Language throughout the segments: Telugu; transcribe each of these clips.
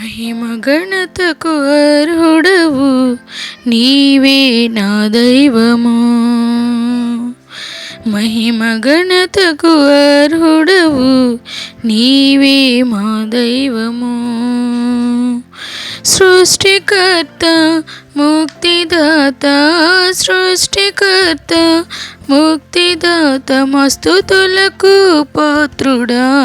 మహిమ గణతకు అర్హుడవు. నీవే నా దైవము. మహిమ గణతకు అర్హుడవు. నీవే మా దైవము. సృష్టికర్త ముక్తిదాత సృష్టికర్త ముక్తిదాత మస్తుతులకు పాత్రుడా.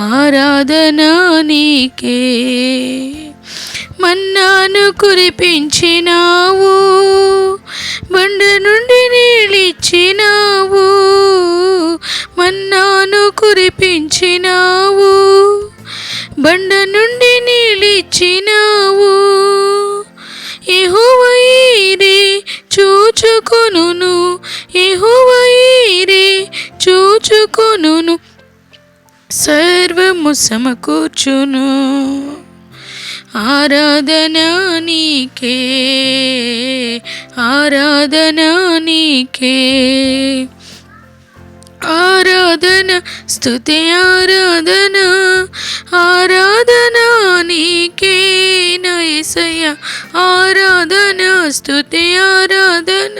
ఆరాధనా నీకే. మన్నాను కురిపించినావు బండ నుండి నీళ్ళిచ్చినావు మన్నాను కురిపించినావు బండ నుండి నీళ్ళిచ్చినావు. ఎహువైరే చూచుకొను సర్వము సమకూర్చును ఆరాధన నీకే ఆరాధన నీకే. ఆరాధన స్తుతి ఆరాధన ఆరాధన నీకే. నయసయ ఆరాధన స్తుతి ఆరాధన.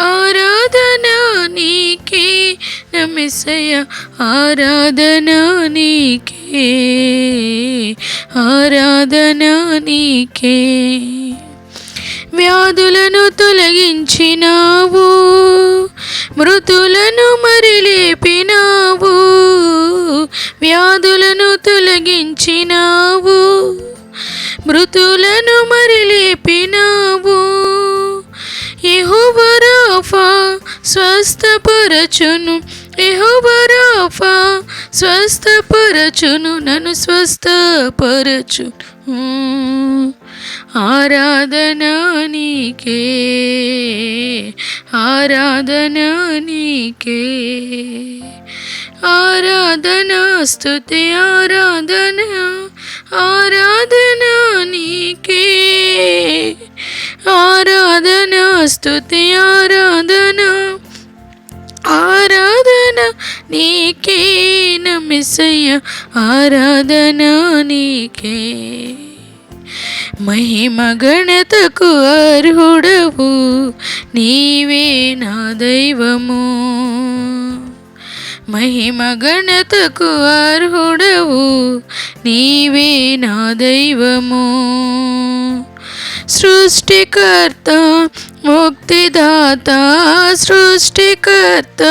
ఆరాధన నీకే నమిసయ ఆరాధన నీకే ఆరాధన నీకే వ్యాధులను తొలగించినావు మృతులను మరిలేపినావు వ్యాధులను తొలగించినావు మృతులను మరి లేపినావు స్వస్థపరచును స్వస్థపరచును నన్ను స్వస్థపరచు ఆరాధన నీకే ఆరాధన నీకే. ఆరాధన స్థుతి ఆరాధన ఆరాధన నీకే. ఆరాధన స్థుతి ఆరాధన ఆరాధన నీకే. నమిసయ్య ఆరాధన నీకే. మహిమ గణతకు అర్హుడవు నీవే నా దైవము. మహిమ గణతకు అర్హుడవు నీవే నా దైవము. సృష్టికర్త ముక్తిదాత సృష్టికర్త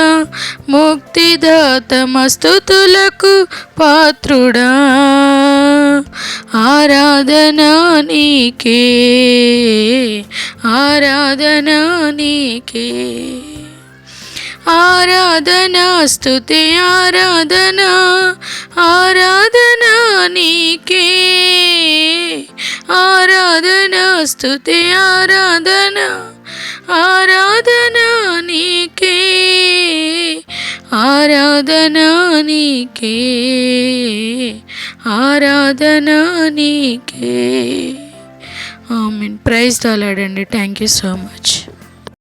ముక్తిదాత మస్తుతులకు పాత్రుడా. ఆరాధన నీకే ఆరాధన నీకే. ఆరాధన స్తుతి ఆరాధన ఆరాధన నీకే. స్తుతి ఆరాధన ఆరాధన నీకే ఆరాధన నీకే ఆరాధన నీకే. ఐ మీన్ ప్రైజ్ తలాడండి థ్యాంక్ యూ సో మచ్.